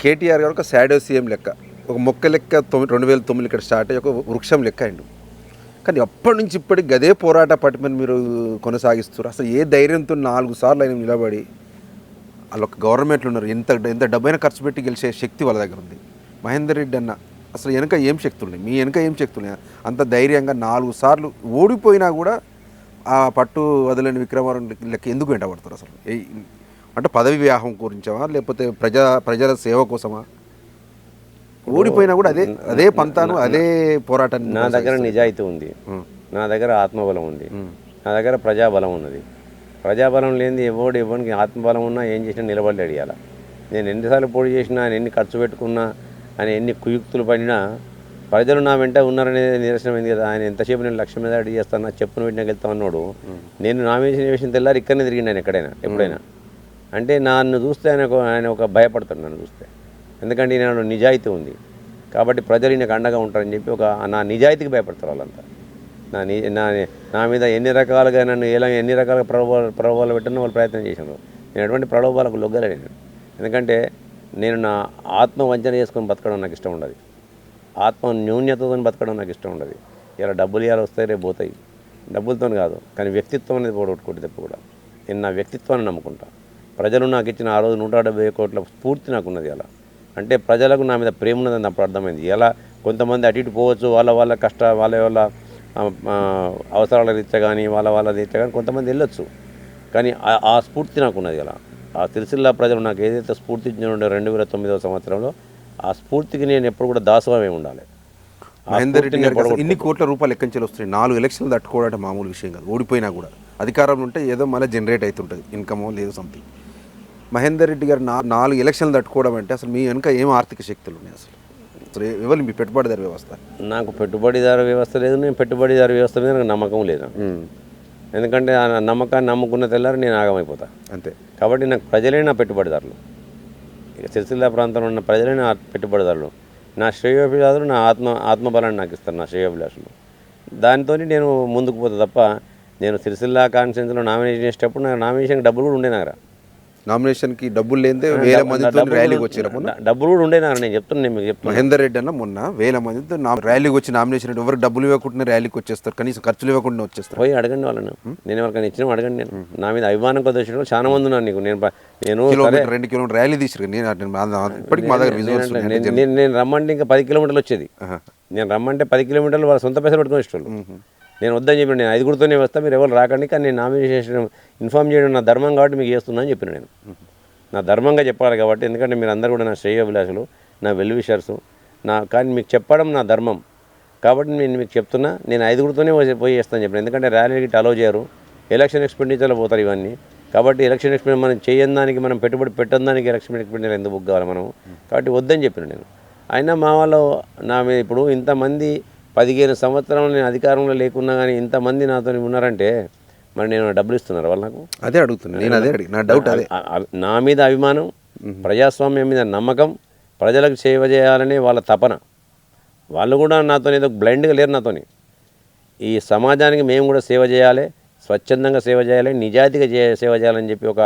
కేటీఆర్ గారు ఒక శాడో సీఎం లెక్క ఒక మొక్క లెక్క తొమ్మిది రెండు వేల తొమ్మిది ఇక్కడ స్టార్ట్ అయ్యి ఒక వృక్షం లెక్క అండి కానీ ఎప్పటి నుంచి ఇప్పటికి గదే పోరాట పట్టుమని మీరు కొనసాగిస్తారు అసలు ఏ ధైర్యంతో నాలుగు సార్లు ఆయన నిలబడి వాళ్ళు ఒక గవర్నమెంట్లు ఉన్నారు. ఎంత ఎంత డబ్బైనా ఖర్చు పెట్టి గెలిచే శక్తి వాళ్ళ దగ్గర ఉంది. మహేందర్ రెడ్డి అన్న అసలు వెనక ఏం శక్తులు మీ వెనక ఏం శక్తులు అంత ధైర్యంగా నాలుగు సార్లు ఓడిపోయినా కూడా ఆ పట్టు వదలని విక్రమారం లెక్క ఎందుకు వెంటబడతారు అసలు? ఏ- అంటే పదవి వ్యాహం గురించవా? లేకపోతే ప్రజా ప్రజల సేవ కోసమా? ఓడిపోయినా కూడా అదే అదే పంతాను అదే పోరాటాన్ని నా దగ్గర నిజాయితీ ఉంది. నా దగ్గర ఆత్మబలం ఉంది. నా దగ్గర ప్రజాబలం ఉన్నది. ప్రజాబలం లేనిది ఎవడు ఎవరికి ఆత్మబలం ఉన్నా ఏం చేసినా నిలబడి అడిగాల నేను ఎన్నిసార్లు పోటీ చేసినా ఆయన ఎన్ని ఖర్చు పెట్టుకున్నా ఆయన ఎన్ని కుయుక్తులు పడినా ప్రజలు నా వెంట ఉన్నారనేది నిరసనమైంది కదా. ఆయన ఎంతసేపు నేను లక్ష్యం మీద అడిగి చేస్తాను చెప్పును పెట్టినా వెళ్తా అన్నాడు నేను నామినేషన్ వేసిన తెల్లారి ఇక్కడనే తిరిగిండు ఆయన ఎక్కడైనా ఎప్పుడైనా. అంటే నన్ను చూస్తే ఆయన ఒక ఆయన ఒక భయపడతాడు నన్ను చూస్తే. ఎందుకంటే నేను నిజాయితీ ఉంది. కాబట్టి ప్రజలు నాకు అండగా ఉంటారని చెప్పి ఒక నా నిజాయితీకి భయపడతారు వాళ్ళంతా. నా ని నా నా మీద ఎన్ని రకాలుగా నన్ను ఎలా ఎన్ని రకాలుగా ప్రలోభాలు ప్రలోభాలు పెట్టినా వాళ్ళు ప్రయత్నం చేశారు. నేను ఎటువంటి ప్రలోభాలకు లొగ్గలే నేను. ఎందుకంటే నేను నా ఆత్మ వంచన చేసుకొని బతకడం నాకు ఇష్టం ఉండదు. ఆత్మ న్యూన్యతతో బతకడం నాకు ఇష్టం ఉండదు. ఇలా డబ్బులు ఇవాళ వస్తాయి రేపు పోతాయి. డబ్బులతో కాదు కానీ వ్యక్తిత్వం అనేది పోగొట్టుకోటి తప్ప కూడా. నేను నా వ్యక్తిత్వాన్ని నమ్ముకుంటా. ప్రజలు నాకు ఇచ్చిన ఆ రోజు నూట డెబ్బై కోట్ల స్ఫూర్తి నాకు ఉన్నది అలా. అంటే ప్రజలకు నా మీద ప్రేమ ఉన్నదని అప్పుడు అర్థమైంది. ఎలా? కొంతమంది అటు ఇటు పోవచ్చు వాళ్ళ వాళ్ళ కష్ట వాళ్ళ వాళ్ళ అవసరాల రీత్యా కానీ వాళ్ళ వాళ్ళ రీత్యా కానీ కొంతమంది వెళ్ళొచ్చు. కానీ ఆ- స్ఫూర్తి నాకు ఉన్నది అలా. ఆ సిరిసిల్ల ప్రజలు నాకు ఏదైతే స్ఫూర్తి ఇచ్చిన రెండు వేల తొమ్మిదవ సంవత్సరంలో ఆ స్ఫూర్తికి నేను ఎప్పుడు కూడా దాసోహమే ఉండాలి. మహేందర్ రెడ్డి ఇన్ని కోట్ల రూపాయలు ఎక్కడి వస్తున్నాయి నాలుగు ఎలక్షన్లు తట్టుకోవడం మామూలు విషయం కాదు. ఓడిపోయినా కూడా. అధికారంలో ఉంటే ఏదో మళ్ళీ జనరేట్ అవుతుంటుంది. ఇన్కమ్ లేదు సంథింగ్. మహేందర్ రెడ్డి గారు నా నాలుగు ఎలక్షన్లు తట్టుకోవడం అంటే అసలు మీ వెనుక ఏం ఆర్థిక శక్తులు ఉన్నాయి అసలు? అసలు ఎవరు మీ పెట్టుబడిదారు వ్యవస్థ? నాకు పెట్టుబడిదారు వ్యవస్థ లేదు నేను పెట్టుబడిదారు వ్యవస్థ మీద నాకు నమ్మకం లేదు. ఎందుకంటే ఆ నమ్మకాన్ని నమ్ముకున్న తెల్లారి నేను ఆగమైపోతా. అంతే. కాబట్టి నాకు ప్రజలే నా పెట్టుబడిదారులు. ఇక సిరిసిల్ల ప్రాంతంలో ఉన్న ప్రజలే నా పెట్టుబడిదారులు. నా శ్రేయోభిలాషులు నా ఆత్మ ఆత్మబలాన్ని నాకు ఇస్తారు నా శ్రేయోభిలాషులు. దానితో నేను ముందుకు పోతా తప్ప నేను సిరిసిల్ల కాన్స్టిట్యూన్సీలో నామినేషన్ చేసేటప్పుడు నాకు నామినేషన్ డబ్బులు కూడా ఉండే నాగరా. నామినేషన్కి డబ్బులు లేదే వేల మందితో ర్యాలీకి వచ్చారు మొన్న. డబ్బులు కూడా ఉండే నాగరా నేను చెప్తున్నా నేను మీకు చెప్తున్నా. మహేందర్ రెడ్డి అన్న మొన్న వేల మందితో నా ర్యాలీకి వచ్చి నామినేషన్ ఎవరికి డబ్బులు ఇవ్వకుండా ర్యాలీకి వచ్చేస్తారు కనీసం ఖర్చులు ఇవ్వకుండా వచ్చేస్తారు. పోయి అడగండి వాళ్ళని. నేను ఎవరికైనా ఇచ్చిన అడగండి నేను. నా మీద అభిమానం కొద్ది వచ్చిన వాళ్ళు చాలా మంది ఉన్నారు నీకు. నేను నేను రెండు కిలోమీటర్ ర్యాలీ తీసారు నేను ఇప్పటికి మా దగ్గర నేను- రమ్మంటే ఇంకా పది కిలోమీటర్లు వచ్చేది. నేను రమ్మంటే పది కిలోమీటర్లు వాళ్ళ సొంత పైసలు పెట్టుకుని ఇష్టం నేను వద్దని చెప్పిన నేను ఐదుగురితోనే వస్తా మీరు ఎవరు రాకండి కానీ నేను నామినేషన్ ఇన్ఫామ్ చేయడం నా ధర్మం కాబట్టి మీకు చేస్తున్నా అని చెప్పిన నేను. నా ధర్మంగా చెప్పాలి కాబట్టి ఎందుకంటే మీరు అందరూ కూడా నా శ్రేయోభిలాషులు నా వెల్విషర్సు నా కానీ మీకు చెప్పడం నా ధర్మం. కాబట్టి నేను మీకు చెప్తున్నా నేను ఐదుగురితోనే పోయి- చేస్తాను చెప్పిన. ఎందుకంటే ర్యాలీకి అలో చేయరు. ఎలక్షన్ ఎక్స్పెండిచర్లో పోతారు ఇవన్నీ. కాబట్టి ఎలక్షన్ ఎక్స్పెండ్ మనం చేయని దానికి మనం పెట్టుబడి పెట్టని దానికి ఎలక్షన్ ఎక్స్పెండిచర్ ఎందుకు బుక్ కావాలి మనం కాబట్టి వద్దని చెప్పిన నేను. అయినా మా వాళ్ళు నా మీద ఇప్పుడు ఇంతమంది పదిహేను సంవత్సరాలు నేను అధికారంలో లేకున్నా కానీ ఇంతమంది నాతో ఉన్నారంటే మరి నేను డబ్బులు ఇస్తున్నారు వాళ్ళు నాకు? అదే అడుగుతున్నాను నేను అదే అడిగి నా డౌట్ అదే. నా మీద అభిమానం ప్రజాస్వామ్యం మీద నమ్మకం ప్రజలకు సేవ చేయాలనే వాళ్ళ తపన. వాళ్ళు కూడా నాతో ఏదో బ్లైండ్గా లేరు నాతోని. ఈ సమాజానికి మేము కూడా సేవ చేయాలి స్వచ్ఛందంగా సేవ చేయాలి నిజాయితీగా చే సేవ చేయాలని చెప్పి ఒక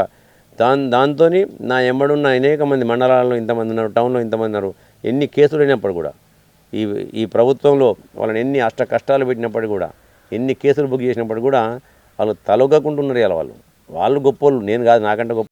దాని దాంతో నా ఎమ్మడున్న అనేక మంది మండలాల్లో ఇంతమంది ఉన్నారు టౌన్లో ఇంతమంది ఉన్నారు ఎన్ని కేసులు అయినప్పుడు కూడా. ఈ ఈ ప్రభుత్వంలో వాళ్ళని ఎన్ని అష్ట కష్టాలు పెట్టినప్పటికీ కూడా ఎన్ని కేసులు బుక్ చేసినప్పుడు కూడా వాళ్ళు తలొగ్గకుంటున్నారు ఇవాళ వాళ్ళు. వాళ్ళు గొప్పోళ్ళు నేను కాదు నాకంటే గొప్ప